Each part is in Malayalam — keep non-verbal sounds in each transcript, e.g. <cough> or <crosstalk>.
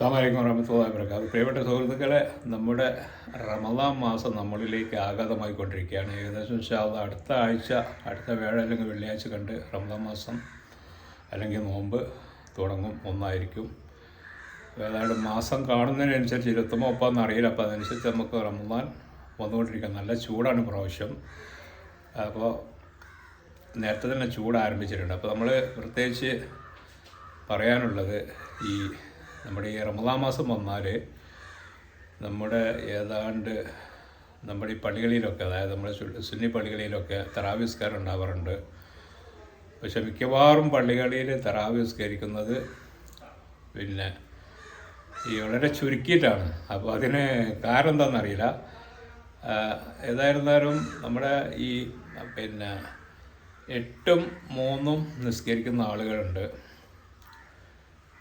അസ്സാമലൈക്കും വറഹമത്തുള്ളാഹി വബറകാതുഹു. പ്രിയപ്പെട്ട സുഹൃത്തുക്കളെ നമ്മുടെ റമദാൻ മാസം നമ്മളിലേക്ക് ആഘാതമായിക്കൊണ്ടിരിക്കുകയാണ് ഏകദേശം ശാവത അടുത്ത ആഴ്ച അടുത്ത വേഴ അല്ലെങ്കിൽ വെള്ളിയാഴ്ച കണ്ട് റമദാൻ മാസം അല്ലെങ്കിൽ നോമ്പ് തുടങ്ങും ഒന്നായിരിക്കും. ഏതാണ്ട് മാസം കാണുന്നതിനനുസരിച്ച് ഇരുപത്തൊമ്പത് ഒപ്പം അറിയില്ല. അപ്പോൾ അതനുസരിച്ച് നമുക്ക് റമദാൻ വന്നുകൊണ്ടിരിക്കാം നല്ല ചൂടാണ് പ്രാവശ്യം അപ്പോൾ നേരത്തെ തന്നെ ചൂട് ആരംഭിച്ചിട്ടുണ്ട്. അപ്പോൾ നമ്മൾ പ്രത്യേകിച്ച് പറയാനുള്ളത് ഈ നമ്മുടെ ഈ റമദാ മാസം വന്നാൽ നമ്മുടെ ഏതാണ്ട് നമ്മുടെ ഈ പള്ളികളിലൊക്കെ അതായത് നമ്മുടെ സുന്നി പള്ളികളിലൊക്കെ തറാവിസ്കാരം ഉണ്ടാവാറുണ്ട്. പക്ഷെ മിക്കവാറും പള്ളികളിൽ തറാവിസ്കരിക്കുന്നത് പിന്നെ ഈ വളരെ ചുരുക്കിയിട്ടാണ്. അപ്പോൾ അതിന് കാരണം എന്താണെന്നറിയില്ല ഏതായിരുന്നാലും നമ്മുടെ ഈ പിന്നെ എട്ടും മൂന്നും നിസ്കരിക്കുന്ന ആളുകളുണ്ട്.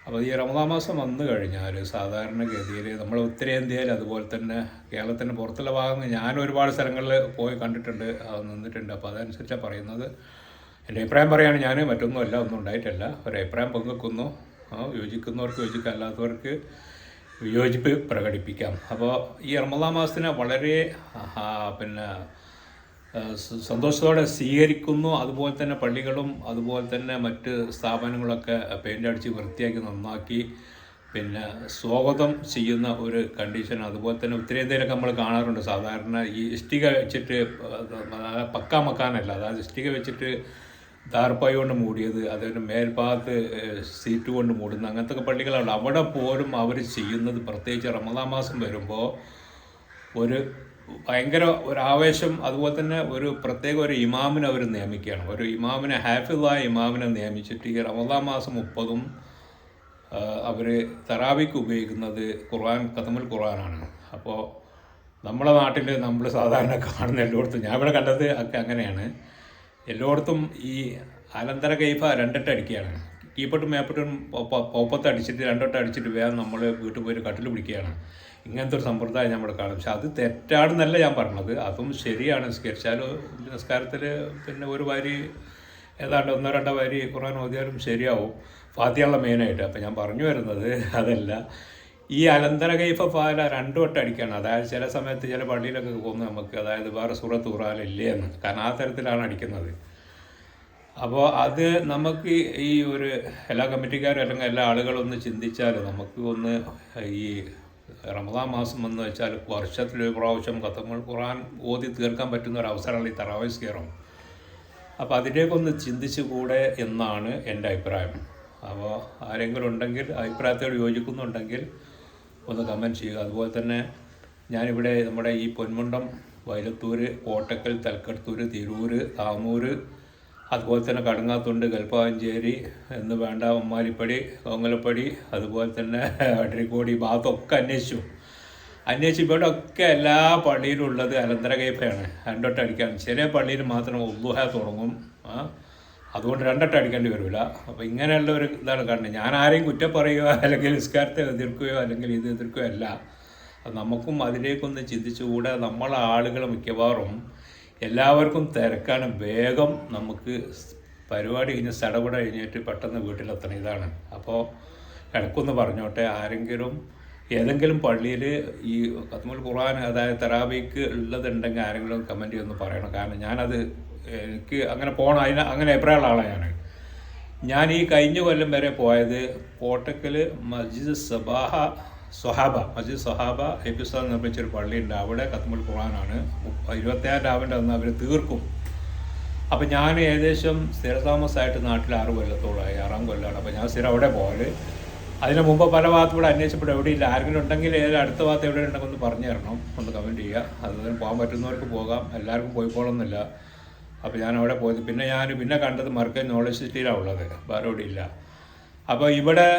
അപ്പോൾ ഈ റമദാൻ മാസം വന്നു കഴിഞ്ഞാൽ സാധാരണഗതിയിൽ നമ്മൾ ഉത്തരേന്ത്യയിൽ അതുപോലെ തന്നെ കേരളത്തിന്റെ പുറത്തുള്ള ഭാഗങ്ങൾ ഞാൻ ഒരുപാട് സ്ഥലങ്ങളിൽ പോയി കണ്ടിട്ടുണ്ട് നിന്നിട്ടുണ്ട്. അപ്പോൾ അതനുസരിച്ചാണ് പറയുന്നത്. എന്റെ അഭിപ്രായം പറയുകയാണ് ഞാൻ മറ്റൊന്നും മറ്റൊന്നുമല്ല ഒന്നും ഉണ്ടായിട്ടല്ല. ഒരു പങ്കുവെക്കുന്നു. യോജിക്കുന്നവർക്ക് യോജിക്കല്ലാത്തവർക്ക് വിയോജിപ്പ് പ്രകടിപ്പിക്കാം. അപ്പോൾ ഈ റമദാൻ മാസത്തിന് വളരെ പിന്നെ സന്തോഷത്തോടെ സ്വീകരിക്കുന്നു. അതുപോലെ തന്നെ പള്ളികളും അതുപോലെ തന്നെ മറ്റ് സ്ഥാപനങ്ങളൊക്കെ പെയിന്റ് അടിച്ച് വൃത്തിയാക്കി നന്നാക്കി. പിന്നെ സ്വാഗതം ചെയ്യുന്ന ഒരു കണ്ടീഷൻ അതുപോലെ തന്നെ ഉത്തരേന്ത്യയിലൊക്കെ നമ്മൾ കാണാറുണ്ട്. സാധാരണ ഈ ഇഷ്ടിക വെച്ചിട്ട് പക്ക മക്കാനല്ല. അതായത് ഇഷ്ടിക വെച്ചിട്ട് താർപ്പായി കൊണ്ട് മൂടിയത് അതിന് മേൽഭാഗത്ത് സീറ്റ് കൊണ്ട് മൂടുന്ന അങ്ങനത്തെ ഒക്കെ പള്ളികളുണ്ട് അവിടെ പോലും അവർ ചെയ്യുന്നത് പ്രത്യേകിച്ച് റമദാൻ മാസം വരുമ്പോൾ ഒരു ഭയങ്കര ഒരു ആവേശം അതുപോലെ തന്നെ ഒരു പ്രത്യേക ഒരു ഇമാമിനെ അവർ നിയമിക്കുകയാണ്. ഒരു ഇമാമിനെ ഹാഫിളായ ഇമാമിനെ നിയമിച്ചിട്ട് ഈ റമദാ മാസം മുപ്പതും അവർ തറാവിക്ക് ഉപയോഗിക്കുന്നത് ഖുർആൻ കഥമുൽ ഖുർആനാണ്. അപ്പോൾ നമ്മുടെ നാട്ടിൽ നമ്മൾ സാധാരണ കാണുന്ന എല്ലായിടത്തും ഞാൻ ഇവിടെ കണ്ടത് ഒക്കെ അങ്ങനെയാണ്. എല്ലായിടത്തും ഈ അലന്തര കൈഫ രണ്ടെട്ട് അടിക്കുകയാണ്. കീപ്പട്ടും മേപ്പട്ടും പോപ്പത്ത് അടിച്ചിട്ട് രണ്ടോട്ട് അടിച്ചിട്ട് വേഗം നമ്മൾ വീട്ടിൽ പോയി കട്ടിൽ പിടിക്കുകയാണ്. ഇങ്ങനത്തെ ഒരു സമ്പ്രദായം നമ്മൾ കാണും. പക്ഷെ അത് തെറ്റാണെന്നല്ല ഞാൻ പറഞ്ഞത്. അതും ശരിയാണ്. നിസ്കരിച്ചാൽ നിസ്കാരത്തിൽ പിന്നെ ഒരു വാരി ഏതാണ്ട് ഒന്നോ രണ്ടോ വാരി ഖുർആൻ ഓതിയാലും ശരിയാവും. ഫാത്തിയുള്ള മെയിനായിട്ട് അപ്പം ഞാൻ പറഞ്ഞു വരുന്നത് അതല്ല. ഈ അലന്തര കൈഫ പാല രണ്ടു വട്ടം അടിക്കുകയാണ് അതായത് ചില സമയത്ത് ചില പള്ളിയിലൊക്കെ പോകുന്നു നമുക്ക് അതായത് വേറെ സൂറത്ത് ഖുറാനില്ലേ എന്ന്. കാരണം ആ തരത്തിലാണ് അടിക്കുന്നത്. അപ്പോൾ അത് നമുക്ക് ഈ ഒരു എല്ലാ കമ്മിറ്റിക്കാരും അല്ലെങ്കിൽ എല്ലാ ആളുകളും ഒന്ന് ചിന്തിച്ചാൽ നമുക്ക് ഒന്ന് ഈ റമദാൻ മാസം എന്ന് വെച്ചാൽ വർഷത്തിൽ ഒരു പ്രാവശ്യം കത്തങ്ങൾ ഖുറാൻ ഓതി തീർക്കാൻ പറ്റുന്ന ഒരു അവസരമാണ് ഈ തറാവീസ് കയറും അപ്പോൾ അതിലേക്കൊന്ന് ചിന്തിച്ചു കൂടെ എന്നാണ് എന്റെ അഭിപ്രായം. അപ്പോൾ ആരെങ്കിലും ഉണ്ടെങ്കിൽ അഭിപ്രായത്തോട് യോജിക്കുന്നുണ്ടെങ്കിൽ ഒന്ന് കമന്റ് ചെയ്യുക. അതുപോലെ തന്നെ ഞാനിവിടെ നമ്മുടെ ഈ പൊന്മുണ്ടം വൈലത്തൂർ കോട്ടക്കൽ തലക്കടത്തൂർ തിരൂർ താമൂര് അതുപോലെ തന്നെ കടങ്ങാത്തുണ്ട് കൽപ്പാഞ്ചേരി എന്ന് വേണ്ട ഉമ്മാലിപ്പടി കോങ്ങലപ്പടി അതുപോലെ തന്നെ അടരിക്കോടി ഭാഗത്തൊക്കെ അന്വേഷിച്ചു. ഇവിടെ ഒക്കെ എല്ലാ പള്ളിയിലും ഉള്ളത് അലന്തര കയ്പയാണ് രണ്ടൊട്ട് അടിക്കാൻ. ചെറിയ പള്ളിയിൽ മാത്രം ഉദ്ദുഹ തുടങ്ങും. അതുകൊണ്ട് രണ്ടൊട്ട് അടിക്കേണ്ടി വരില്ല. അപ്പോൾ ഇങ്ങനെയുള്ള ഒരു ഇതാണ് കാണുന്നത് ഞാൻ ആരെയും കുറ്റം പറയുകയോ അല്ലെങ്കിൽ നിസ്കാരത്തെ എതിർക്കുകയോ അല്ലെങ്കിൽ ഇത് എതിർക്കുകയോ അല്ല. നമുക്കും അതിലേക്കൊന്ന് ചിന്തിച്ചുകൂടെ നമ്മളെ ആളുകൾ മിക്കവാറും എല്ലാവർക്കും തിരക്കാണ്. വേഗം നമുക്ക് പരിപാടി കഴിഞ്ഞ് സടപട കഴിഞ്ഞിട്ട് പെട്ടെന്ന് വീട്ടിലെത്തണം. ഇതാണ്. അപ്പോൾ ഇടക്കൊന്ന് പറഞ്ഞോട്ടെ ആരെങ്കിലും ഏതെങ്കിലും പള്ളിയിൽ ഈ കത്മുൽ ഖുർആൻ അതായത് തെറാബിക്ക് ഉള്ളതുണ്ടെങ്കിൽ ആരെങ്കിലും കമന്റ് ചെയ്തൊന്ന് പറയണം. കാരണം ഞാനത് എനിക്ക് അങ്ങനെ പോകണം അതിന് അങ്ങനെ അഭിപ്രായമുള്ള ആളാണ് ഞാൻ. ഞാൻ ഈ കഴിഞ്ഞ കൊല്ലം വരെ പോയത് കോട്ടക്കൽ മസ്ജിദ് സബാഹ സൊഹാബ മസ്ജിദ് സൊഹാബ എപ്പിസോഡ് നിർമ്മിച്ചൊരു പള്ളിയുണ്ട് അവിടെ കത്മുൽ ഖുർആനാണ്. ഇരുപത്തിയാറ് രാവിലെ അന്ന് അവർ തീർക്കും. അപ്പം ഞാൻ ഏകദേശം സ്ഥിരതാമസമായിട്ട് നാട്ടിൽ ആറ് കൊല്ലത്തോളമായി ആറാം കൊല്ലമാണ് അപ്പോൾ ഞാൻ സ്ഥിരം അവിടെ പോകൽ അതിന് മുമ്പ് പല ഭാഗത്തും കൂടെ അന്വേഷിച്ചപ്പോൾ ഇല്ല ആരെങ്കിലും ഉണ്ടെങ്കിൽ ഏത് അടുത്ത ഭാഗത്ത് എവിടെ ഉണ്ടെങ്കിൽ ഒന്ന് പറഞ്ഞു തരണം. ഒന്ന് കമന്റ് ചെയ്യുക. അതുപോലെ പോകാൻ പറ്റുന്നവർക്ക് പോകാം. എല്ലാവർക്കും പോയിക്കോളണമെന്നില്ല അപ്പോൾ ഞാൻ അവിടെ പോയത്. പിന്നെ ഞാൻ പിന്നെ കണ്ടത് മർക്കൻ നോളജ് സിറ്റിയിലാണ് ഉള്ളത്. വേറെ എവിടെ ഇല്ല അപ്പോൾ ഇവിടെ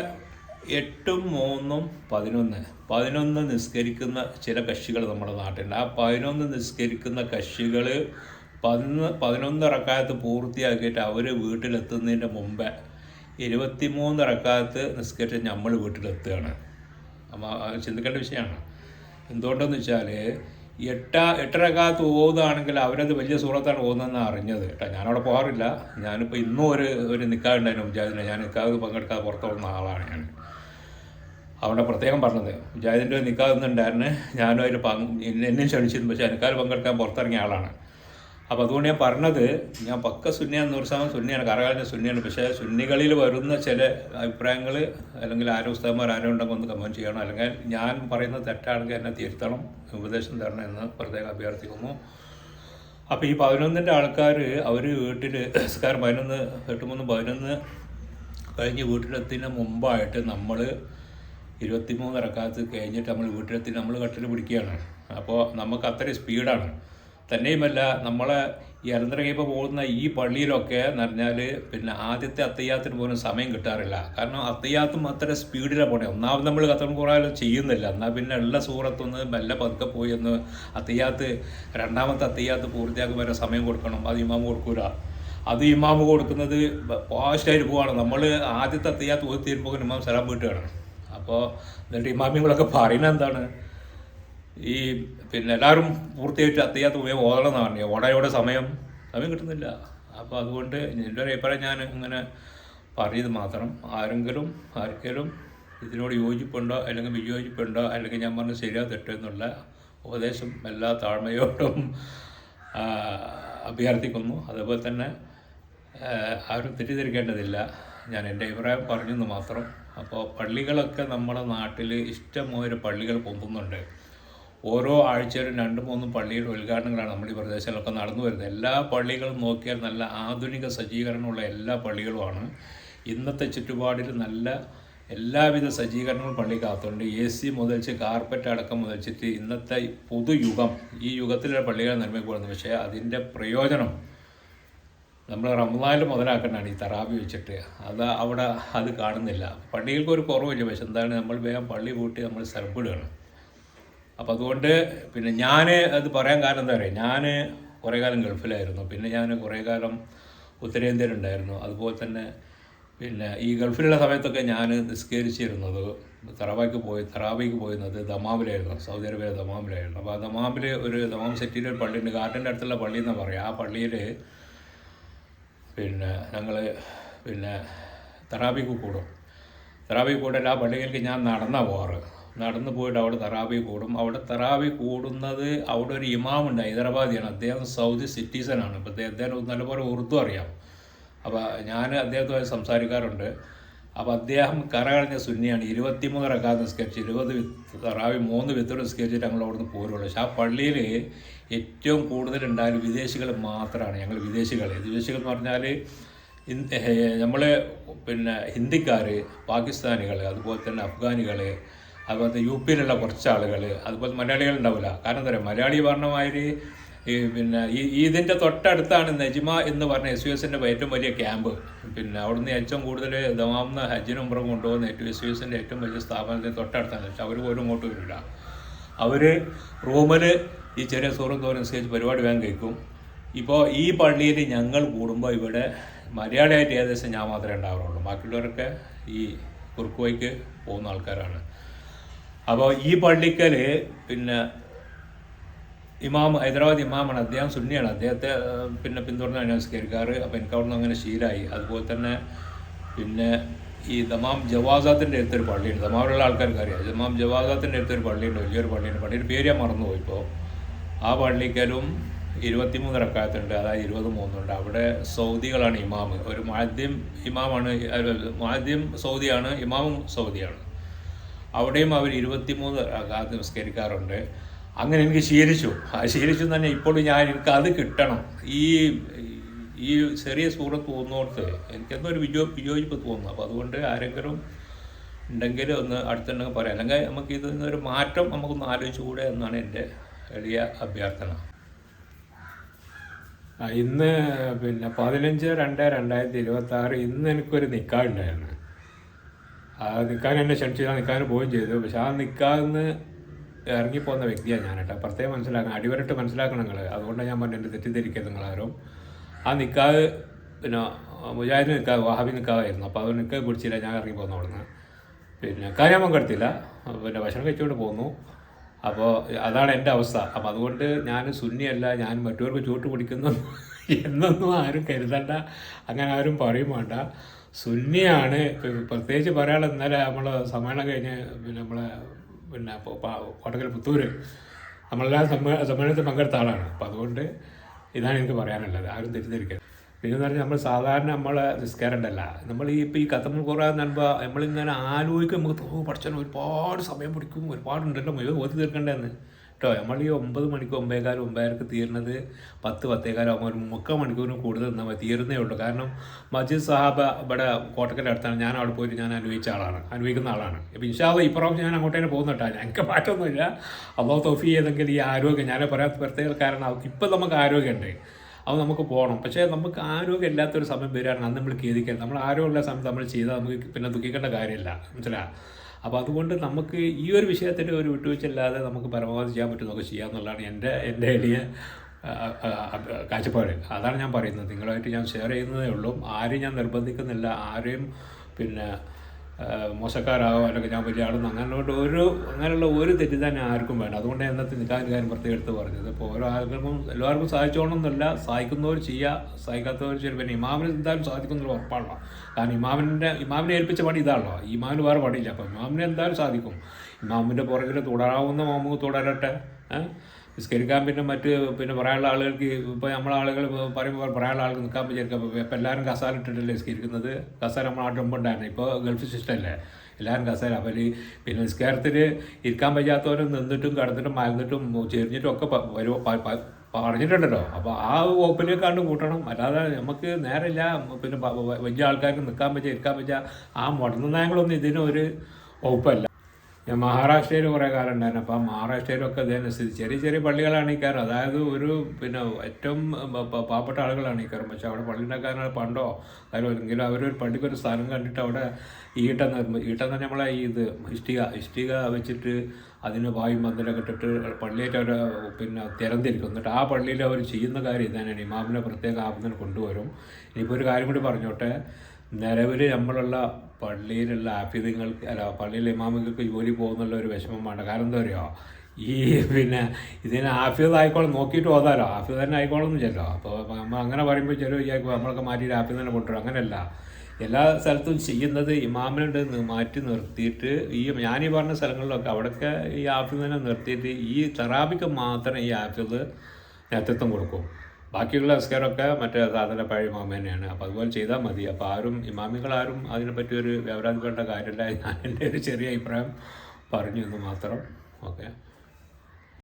എട്ടും മൂന്നും പതിനൊന്ന്. പതിനൊന്ന് നിസ്കരിക്കുന്ന ചില കക്ഷികൾ നമ്മുടെ നാട്ടിലുണ്ട്. ആ പതിനൊന്ന് നിസ്കരിക്കുന്ന കക്ഷികൾ പതിനൊന്ന് പതിനൊന്ന് ഇറക്കാലത്ത് പൂർത്തിയാക്കിയിട്ട് അവർ വീട്ടിലെത്തുന്നതിന്റെ മുമ്പേ ഇരുപത്തിമൂന്ന് ഇറക്കാലത്ത് നിസ്കരിച്ച് നമ്മൾ വീട്ടിലെത്തുകയാണ്. ചിന്തിക്കേണ്ട വിഷയമാണ്. എന്തുകൊണ്ടെന്ന് വെച്ചാൽ എട്ട എട്ടരക്കാലത്ത് ഓതുകയാണെങ്കിൽ അവരത് വലിയ സൂറത്താണ് ഓതുന്നതെന്ന് അറിഞ്ഞത് കേട്ടോ. ഞാനവിടെ പോകാറില്ല. ഞാനിപ്പോൾ ഇന്നും ഒരു ഒരു നിൽക്കാറുണ്ടായിരുന്നു മുജാദിനെ ഞാൻ നിൽക്കാതെ പങ്കെടുക്കാതെ പുറത്തു പോകുന്ന ആളാണ് ഞാൻ. അവിടെ പ്രത്യേകം പറഞ്ഞത് മുജാഹിദിന്റെ നിൽക്കാവുന്നുണ്ടായിരുന്നു ഞാനും അതിൽ പങ്ക് എന്നെയും ക്ഷണിച്ചിരുന്നു. പക്ഷേ എനിക്കാൽ പങ്കെടുക്കാൻ പുറത്തിറങ്ങിയ ആളാണ്. അപ്പോൾ അതുകൊണ്ട് ഞാൻ പറഞ്ഞത് ഞാൻ പക്ക സുന്നിയാണ് നൂറ് ശതമാനം സുന്നിയാണ് കറകാലിന്റെ സുന്നിയാണ്. പക്ഷേ സുന്നികളിൽ വരുന്ന ചില അഭിപ്രായങ്ങൾ അല്ലെങ്കിൽ ആരോ പുസ്തകന്മാർ ആരോ ഉണ്ടെങ്കിൽ ഒന്ന് കമന്റ് ചെയ്യണം. അല്ലെങ്കിൽ ഞാൻ പറയുന്നത് തെറ്റാണെങ്കിൽ എന്നെ തിരുത്തണം ഉപദേശം തരണം എന്ന് പ്രത്യേകം അഭ്യർത്ഥിക്കുന്നു. അപ്പോൾ ഈ പതിനൊന്നിന്റെ ആൾക്കാർ അവർ വീട്ടിൽ നിസ്കാരം പതിനൊന്ന് എട്ട് മൂന്ന് പതിനൊന്ന് കഴിഞ്ഞ് വീട്ടിലെത്തിന് മുമ്പായിട്ട് നമ്മൾ ഇരുപത്തിമൂന്ന് ഇറക്കാത്ത് കഴിഞ്ഞിട്ട് നമ്മൾ വീട്ടിലെത്തി നമ്മൾ കട്ടിൽ പിടിക്കുകയാണ്. അപ്പോൾ നമുക്ക് അത്രയും സ്പീഡാണ്. തന്നെയുമല്ല നമ്മളെ ഈ പോകുന്ന ഈ പള്ളിയിലൊക്കെ എന്ന് പറഞ്ഞാൽ പിന്നെ ആദ്യത്തെ അത്തയ്യാത്തിന് പോലും സമയം കിട്ടാറില്ല. കാരണം അത്തയ്യാത്തും അത്ര സ്പീഡിലാണ് പോണേ. ഒന്നാമത് നമ്മൾ കത്തം കുറയാലും ചെയ്യുന്നില്ല. എന്നാൽ പിന്നെ ഉള്ള സൂറത്തൊന്ന് മെല്ലെ പതുക്കെ പോയി ഒന്ന് അത്തയ്യാത്ത് രണ്ടാമത്തെ അത്തയ്യാത്ത് പൂർത്തിയാക്കും വരെ സമയം കൊടുക്കണം. അത് ഇമാമ് കൊടുക്കൂല. അത് ഇമാമ് കൊടുക്കുന്നത് ഫാസ്റ്റായിട്ട് പോവാണ്. നമ്മൾ ആദ്യത്തെ അത്തയ്യാത്ത് പോയി തീരുമ്പോൾ ഇമാം സലാം വീട്ടുകയാണ് അപ്പോൾ എന്നിട്ട് ഇമാമിങ്ങളൊക്കെ പറയുന്നത് എന്താണ്? ഈ പിന്നെ എല്ലാവരും പൂർത്തിയായിട്ട് അത്യാത്ത പോയി ഓടണം എന്നാണ് പറഞ്ഞത് സമയം സമയം കിട്ടുന്നില്ല. അപ്പോൾ അതുകൊണ്ട് എന്റെ ഒരു അഭിപ്രായം ഞാൻ ഇങ്ങനെ പറഞ്ഞത് മാത്രം. ആരെങ്കിലും ആർക്കെങ്കിലും ഇതിനോട് യോജിപ്പുണ്ടോ അല്ലെങ്കിൽ വിയോജിപ്പുണ്ടോ അല്ലെങ്കിൽ ഞാൻ പറഞ്ഞ ശരിയാ തെറ്റോ എന്നുള്ള ഉപദേശം എല്ലാ താഴ്മയോടും അഭ്യർത്ഥിക്കുന്നു. അതുപോലെ തന്നെ ആരും തെറ്റിദ്ധരിക്കേണ്ടതില്ല. ഞാൻ എന്റെ അഭിപ്രായം പറഞ്ഞെന്ന് മാത്രം അപ്പോൾ പള്ളികളൊക്കെ നമ്മുടെ നാട്ടിൽ ഇഷ്ടംപോലെ പള്ളികൾ പൊന്തുന്നുണ്ട് ഓരോ ആഴ്ചയിലും രണ്ട് മൂന്ന് പള്ളിയുടെ ഉദ്ഘാടനങ്ങളാണ് നമ്മുടെ ഈ പ്രദേശങ്ങളിലൊക്കെ നടന്നു വരുന്നത്. എല്ലാ പള്ളികളും നോക്കിയാൽ നല്ല ആധുനിക സജ്ജീകരണമുള്ള എല്ലാ പള്ളികളുമാണ്. ഇന്നത്തെ ചുറ്റുപാടിൽ നല്ല എല്ലാവിധ സജ്ജീകരണങ്ങളും പള്ളിക്കകത്തുണ്ട് എ സി മുതൽച്ച് കാർപ്പറ്റ് അടക്കം മുതൽച്ചിട്ട് ഇന്നത്തെ പുതുയുഗം ഈ യുഗത്തിലുള്ള പള്ളികൾ നിർമ്മിക്കപ്പെടുന്നത് പക്ഷേ അതിന്റെ പ്രയോജനം നമ്മൾ റംസാനിൽ മുതലാക്കേണ്ടതാണ് ഈ തറാബി വെച്ചിട്ട്. അത് അവിടെ അത് കാണുന്നില്ല. പള്ളികൾക്ക് ഒരു കുറവില്ല. പക്ഷെ എന്താണ് നമ്മൾ വേഗം പള്ളി കൂട്ടി നമ്മൾ സ്ഥലപ്പെടുകയാണ് അപ്പോൾ അതുകൊണ്ട് പിന്നെ ഞാൻ അത് പറയാൻ കാരണം എന്താ പറയുക ഞാൻ കുറേ കാലം ഗൾഫിലായിരുന്നു. പിന്നെ ഞാൻ കുറേ കാലം ഉത്തരേന്ത്യയിലുണ്ടായിരുന്നു. അതുപോലെ തന്നെ പിന്നെ ഈ ഗൾഫിലുള്ള സമയത്തൊക്കെ ഞാൻ നിസ്കരിച്ചിരുന്നത് തറാബയ്ക്ക് പോയി തറാബയ്ക്ക് പോയിരുന്നത് ദമാമിലായിരുന്നു. സൗദി അറേബ്യയിലെ ദമാമിലായിരുന്നു. അപ്പോൾ ആ ദമാമിൽ ഒരു ദമാം സിറ്റിയിൽ ഒരു പള്ളിയുണ്ട്. ഗാർഡന്റെ അടുത്തുള്ള പള്ളി എന്ന് പറയാം. ആ പള്ളിയിൽ പിന്നെ ഞങ്ങൾ പിന്നെ തറാബിക്ക് കൂടും. തറാബി കൂടൽ ആ പള്ളിയിലേക്ക് ഞാൻ നടന്നാണ് പോകാറ് നടന്നു പോയിട്ട് അവിടെ തറാബി കൂടും. അവിടെ തറാബി കൂടുന്നത് അവിടെ ഒരു ഇമാമുണ്ട് ഹൈദരാബാദിയാണ്. അദ്ദേഹം സൗദി സിറ്റിസനാണ്. അപ്പോൾ അദ്ദേഹം നല്ലപോലെ ഉറുദു അറിയാം. അപ്പോൾ ഞാൻ അദ്ദേഹത്തുമായി സംസാരിക്കാറുണ്ട്. അപ്പോൾ അദ്ദേഹം കരകളഞ്ഞ സുന്നിയാണ്. ഇരുപത്തിമൂന്ന് റക്കാത്ത് നിസ്കരിച്ച് ഇരുപത് തറാവി മൂന്ന് വിത്തോട് നിസ്കരിച്ചിട്ട് ഞങ്ങൾ അവിടുന്ന് പോരുള്ളൂ പക്ഷേ ആ പള്ളിയിൽ ഏറ്റവും കൂടുതൽ ഉണ്ടായാലും വിദേശികൾ മാത്രമാണ്. ഞങ്ങൾ വിദേശികൾ വിദേശികൾ എന്ന് പറഞ്ഞാൽ നമ്മൾ പിന്നെ ഹിന്ദിക്കാർ പാകിസ്ഥാനികൾ അതുപോലെ തന്നെ അഫ്ഗാനികൾ അതുപോലെ തന്നെ യു പിയിലുള്ള കുറച്ച് ആളുകൾ അതുപോലെ മലയാളികൾ ഉണ്ടാവില്ല. കാരണം എന്താ പറയുക? മലയാളി പറഞ്ഞമാര് ഈ പിന്നെ ഈ ഇതിന്റെ തൊട്ടടുത്താണ് നജിമ എന്ന് പറഞ്ഞ എസ് യു എസിന്റെ ഏറ്റവും വലിയ ക്യാമ്പ്. പിന്നെ അവിടുന്ന് ഏറ്റവും കൂടുതൽ ദമാമെന്ന് ഹജ്ജിനും പുറം കൊണ്ടുപോകുന്ന ഏറ്റവും എസ് യു എസിന്റെ ഏറ്റവും വലിയ സ്ഥാപനത്തിന് തൊട്ടടുത്താണ്. പക്ഷെ അവർ പോലും ഇങ്ങോട്ട് വരില്ല. അവർ റൂമിൽ ഈ ചെറിയ തോറും നിസ്കരിച്ച് പരിപാടി വേഗം കേൾക്കും ഇപ്പോൾ ഈ പള്ളിയിൽ ഞങ്ങൾ കൂടുമ്പോൾ ഇവിടെ മലയാളിയായിട്ട് ഏകദേശം ഞാൻ മാത്രമേ ഉണ്ടാവാറുള്ളൂ. ബാക്കിയുള്ളവരൊക്കെ ഈ കുറുക്കുവയ്ക്ക് പോകുന്ന ആൾക്കാരാണ്. അപ്പോൾ ഈ പള്ളിക്കൽ പിന്നെ ഇമാം ഹൈദരാബാദ് ഇമാമാണ്. അദ്ദേഹം സുന്നിയാണ്. അദ്ദേഹത്തെ പിന്നെ പിന്തുടർന്നാണ് നമസ്കരിക്കാറ് അപ്പോൾ എനിക്ക് അവിടുന്ന് അങ്ങനെ ശീലമായി അതുപോലെ തന്നെ പിന്നെ ഈ ദമാം ജവാസാത്തിന്റെ അടുത്തൊരു പള്ളിയുണ്ട്. ദമാമിലുള്ള ആൾക്കാർക്ക് അറിയാം ദമാം ജവാസാത്തിന്റെ അടുത്തൊരു പള്ളിയുണ്ട്. വലിയൊരു പള്ളിയുണ്ട് പള്ളിയുടെ പേര് ഞാൻ മറന്നുപോയി ഇപ്പോൾ ആ പള്ളിക്കലും ഇരുപത്തിമൂന്ന് റക്കാത്തുണ്ട് അതായത് ഇരുപത് മൂന്നുണ്ട് അവിടെ സൗദികളാണ് ഇമാമ്. ഒരു മാദ്യം ഇമാമാണ് മാദ്യം സൗദിയാണ് ഇമാമും സൗദിയാണ്. അവിടെയും അവർ ഇരുപത്തിമൂന്ന് റക്കാത്ത് നിസ്കരിക്കാറുണ്ട്. അങ്ങനെ എനിക്ക് ശീലിച്ചു. ആ ശീലിച്ചു തന്നെ ഇപ്പോഴും ഞാൻ എനിക്ക് അത് കിട്ടണം. ഈ ഈ ചെറിയ സൂറത്ത് തോന്നുന്നോടത്ത് എനിക്കെന്തോ ഒരു വിജോ വിയോജിപ്പ് തോന്നുന്നു. അപ്പോൾ അതുകൊണ്ട് ആരെങ്കിലും ഉണ്ടെങ്കിൽ ഒന്ന് അടുത്തുണ്ടെങ്കിൽ പറയാം. അല്ലെങ്കിൽ നമുക്ക് ഇതിൽ നിന്നൊരു മാറ്റം നമുക്കൊന്ന് ആലോചിച്ചുകൂടെ എന്നാണ് എന്റെ എളിയ അഭ്യർത്ഥന. ഇന്ന് പിന്നെ പതിനഞ്ച് രണ്ട് രണ്ടായിരത്തി ഇരുപത്തി ആറ് ഇന്ന് എനിക്കൊരു നിക്കാ ഉണ്ടായിരുന്നു ആ നിൽക്കാൻ എന്നെ ക്ഷണിച്ചു. ഞാൻ നിൽക്കാൻ പോവുകയും ചെയ്തു. പക്ഷെ ആ നിൽക്കാന്ന് ഇറങ്ങിപ്പോകുന്ന വ്യക്തിയാണ് ഞാൻ കേട്ടോ പ്രത്യേകം മനസ്സിലാക്കണം. അടിവരട്ട് മനസ്സിലാക്കണം നിങ്ങൾ അതുകൊണ്ടാണ് ഞാൻ പറഞ്ഞു എന്റെ തെറ്റിദ്ധരിക്കരുത് നിങ്ങളാരും. ആ നിൽക്കാവ് പിന്നെ മുജാഹിദ് നിൽക്കാവ് വഹാബി നിൽക്കാവായിരുന്നു അപ്പോൾ അത് നിൽക്കാവ് പിടിച്ചില്ല. ഞാൻ ഇറങ്ങി പോകുന്നു അവിടുന്ന്. പിന്നെ കാര്യം പങ്കെടുത്തില്ല പിന്നെ ഭക്ഷണം കഴിച്ചുകൊണ്ട് പോന്നു. അപ്പോൾ അതാണ് എന്റെ അവസ്ഥ. അപ്പോൾ അതുകൊണ്ട് ഞാൻ സുന്നിയല്ല ഞാൻ മറ്റവർക്ക് ചൂട്ട് പിടിക്കുന്നു <laughs> എന്നൊന്നും ആരും കരുതണ്ട. അങ്ങനെ ആരും പറയും വേണ്ട. സുന്നിയാണ് പ്രത്യേകിച്ച് പറയാനുള്ള ഇന്നലെ നമ്മൾ സമ്മേളനം കഴിഞ്ഞ് പിന്നെ നമ്മളെ പിന്നെ കോട്ടക്കൽ പുത്തൂർ നമ്മളെല്ലാം സമ്മേ സമ്മേളനത്തിൽ പങ്കെടുത്ത ആളാണ്. അപ്പം അതുകൊണ്ട് ഇതാണ് എനിക്ക് പറയാനുള്ളത്. ആരും തെറ്റിദ്ധരിക്കരുത്. പിന്നെ എന്ന് പറഞ്ഞാൽ നമ്മൾ സാധാരണ നമ്മളെ നിസ്കാരണ്ടല്ല. നമ്മൾ ഈ ഇപ്പോൾ ഈ കത്തമ്മൽ കുറേ നൻപ നമ്മളിങ്ങനെ ആലോചിക്കും നമുക്ക് തോന്നും പഠിച്ചാൽ ഒരുപാട് സമയം പിടിക്കും ഒരുപാടുണ്ടല്ലോ മുഴുവൻ ഓതി തീർക്കേണ്ടതെന്ന് കേട്ടോ നമ്മൾ ഈ ഒമ്പത് മണിക്ക് ഒമ്പതേകാലം ഒമ്പതരക്ക് തീരുന്നത് പത്ത് പത്തേകാലം ഒരു മുക്കാൽ മണിക്കൂറിന് കൂടുതൽ മതി. തീരുന്നേ ഉള്ളൂ. കാരണം മജീദ് സാഹബ് ഇവിടെ കോട്ടക്കന്റെ അടുത്താണ്. ഞാൻ അവിടെ പോയിട്ട് ഞാൻ അനുഭവിച്ച ആളാണ്. അനുഭവിക്കുന്ന ആളാണ്. ഇപ്പം ഇൻഷാല്ല ഇപ്രാവശ്യം ഞാൻ അങ്ങോട്ടേ പോകുന്ന കേട്ടോ ഞങ്ങൾക്ക് മാറ്റമൊന്നുമില്ല അള്ളാഹ് തോഫി ഏതെങ്കിലും ഈ ആരോഗ്യം ഞാൻ പറയാത്ത പ്രത്യേക കാരണം ഇപ്പം നമുക്ക് ആരോഗ്യമുണ്ട്. അപ്പോൾ നമുക്ക് പോകണം പക്ഷേ നമുക്ക് ആരോഗ്യം ഇല്ലാത്തൊരു സമയം വരികയാണെങ്കിൽ അന്ന് നമ്മൾ ഖേദിക്കരുത് നമ്മൾ ആരോഗ്യമുള്ള സമയത്ത് നമ്മൾ ചെയ്താൽ നമുക്ക് പിന്നെ ദുഃഖിക്കേണ്ട കാര്യമില്ല. മനസ്സിലാ അപ്പോൾ അതുകൊണ്ട് നമുക്ക് ഈ ഒരു വിഷയത്തിന്റെ ഒരു വിട്ടുവീഴ്ചയില്ലാതെ നമുക്ക് പരമാവധി ചെയ്യാൻ പറ്റുന്നതൊക്കെ ചെയ്യാമെന്നുള്ളതാണ് എന്റെ എന്റെ എളിയ കാഴ്ചപ്പാട്. അതാണ് ഞാൻ പറയുന്നത്. നിങ്ങളായിട്ട് ഞാൻ ഷെയർ ചെയ്യുന്നതേ ഉള്ളൂ. ആരെയും ഞാൻ നിർബന്ധിക്കുന്നില്ല. ആരെയും പിന്നെ മോശക്കാരാകോ അല്ലെങ്കിൽ ഞാൻ വലിയ ആളെന്ന് അങ്ങനെയുള്ള ഒരു അങ്ങനെയുള്ള ഒരു തെറ്റിദ്ധാരണ ആർക്കും വേണ്ട. അതുകൊണ്ട് ഞാൻ ഇന്നത്തെ നിൽക്കാൻ കാര്യം പ്രത്യേകം എടുത്ത് പറഞ്ഞത്. ഇപ്പോൾ ഓരോ ആൾക്കും എല്ലാവർക്കും സാധിച്ചോണമെന്നല്ല സഹായിക്കുന്നവർ ചെയ്യുക സഹായിക്കാത്തവർ ചെയ്യുക. പിന്നെ ഇമാമിന് എന്തായാലും സാധിക്കുന്നുള്ള ഉറപ്പാണല്ലോ. കാരണം ഇമാമിന്റെ ഇമാമിനെ ഏൽപ്പിച്ച പണി ഇതാണല്ലോ. ഇമാമിന് വേറെ പണിയില്ല. അപ്പോൾ ഇമാമിനെ എന്തായാലും സാധിക്കും. ഇമാമിന്റെ പുറകിൽ തുടരാവുന്ന മാമു തുടരട്ടെ നിസ്കരിക്കാൻ പിന്നെ മറ്റ് പിന്നെ പറയാനുള്ള ആളുകൾക്ക് ഇപ്പോൾ നമ്മളെ ആളുകൾ പറയുമ്പോൾ പറയാനുള്ള ആൾക്ക് നിൽക്കാൻ വിചാരിക്കാം ഇപ്പം എല്ലാവരും കസാല ഇട്ടിട്ടല്ലേ നിസ്കരിക്കുന്നത്? കസാല നമ്മൾ നാട്ടിൽ ഉണ്ടായിരുന്നു. ഇപ്പോൾ ഗൾഫ് സിസ്റ്റം അല്ലേ? എല്ലാവരും കസാല അപ്പോൾ ഈ പിന്നെ നിസ്കാരത്തിൽ ഇരിക്കാൻ പറ്റാത്തവരും നിന്നിട്ടും കിടന്നിട്ടും മലന്നിട്ടും ചെരിഞ്ഞിട്ടും ഒക്കെ പറഞ്ഞിട്ടുണ്ടല്ലോ. അപ്പോൾ ആ വകുപ്പിലേക്കാണ്ട് കൂട്ടണം. അല്ലാതെ നമുക്ക് നേരമില്ല. പിന്നെ വലിയ ആൾക്കാർക്ക് നിൽക്കാൻ പറ്റുക ഇരിക്കാൻ പറ്റുക ആ മുടങ്ങുന്നതായങ്ങളൊന്നും ഇതിനൊരു വകുപ്പല്ല. ഞാൻ മഹാരാഷ്ട്രയിൽ കുറേ കാലം ഉണ്ടായിരുന്നു. അപ്പം മഹാരാഷ്ട്രയിലൊക്കെ ഇതേ സ്ഥിതി. ചെറിയ ചെറിയ പള്ളികളാണ് ഈ കയറും അതായത് ഒരു പിന്നെ ഏറ്റവും പാവപ്പെട്ട ആളുകളാണ് ഈ കയറും പക്ഷെ അവിടെ പള്ളി ഉണ്ടാക്കാനുള്ള പണ്ടോ എങ്കിലും അവരൊരു പള്ളിക്ക് ഒരു സ്ഥലം കണ്ടിട്ട് അവിടെ ഈട്ട നിർമ്മി ഈട്ട എന്ന് പറഞ്ഞാൽ നമ്മളെ ഈ ഇത് ഇഷ്ടിക ഇഷ്ടിക വെച്ചിട്ട് അതിന് വായു മന്ദിരമൊക്കെ ഇട്ടിട്ട് പള്ളിയായിട്ട് അവർ പിന്നെ തിരന്തിരിക്കും എന്നിട്ട് ആ പള്ളിയിൽ അവർ ചെയ്യുന്ന കാര്യം ഇതന്നെയാണ് ഇമാമിനെ പ്രത്യേക ആപത്തിന് കൊണ്ടുവരും. ഇനിയിപ്പോൾ ഒരു കാര്യം കൂടി പറഞ്ഞോട്ടെ. നിലവിൽ നമ്മളുള്ള പള്ളിയിലുള്ള ആഫിദങ്ങൾക്ക് അല്ല പള്ളിയിലെ ഇമാമുകൾക്ക് ജോലി പോകുന്നുള്ള ഒരു വിഷമമാണ് കാരണം എന്താ പറയുക ഈ പിന്നെ ഇതിന് ആഫിദ് ആയിക്കോളും നോക്കിയിട്ട് ഓതാലോ. ആഫിദ് തന്നെ ആയിക്കോളും ചെല്ലോ അപ്പോൾ നമ്മൾ അങ്ങനെ പറയുമ്പോൾ ചില വിചാരിക്കും നമ്മളൊക്കെ മാറ്റിയിട്ട് ആഫിദ് തന്നെ കൊണ്ടുവരും. അങ്ങനെയല്ല. എല്ലാ സ്ഥലത്തും ചെയ്യുന്നത് ഇമാമിനുണ്ട് മാറ്റി നിർത്തിയിട്ട് ഈ ഞാൻ ഈ പറഞ്ഞ സ്ഥലങ്ങളിലൊക്കെ അവിടെയൊക്കെ ഈ ആഫിദ് തന്നെ നിർത്തിയിട്ട് ഈ തെറാബിക്ക് മാത്രം ഈ ആഫിദ് നേതൃത്വം കൊടുക്കും. ബാക്കിയുള്ള അസ്കാരമൊക്കെ മറ്റേ സാധാരണ പഴയ ഇമാമ തന്നെയാണ്. അപ്പോൾ അതുപോലെ ചെയ്താൽ മതി. അപ്പോൾ ആരും ഇമാമികളാരും അതിനെപ്പറ്റി ഒരു വ്യവരാധിപ്പെടേണ്ട കാര്യമില്ല ഞാൻ എന്റെ ഒരു ചെറിയ അഭിപ്രായം പറഞ്ഞു എന്ന് മാത്രം. ഓക്കെ.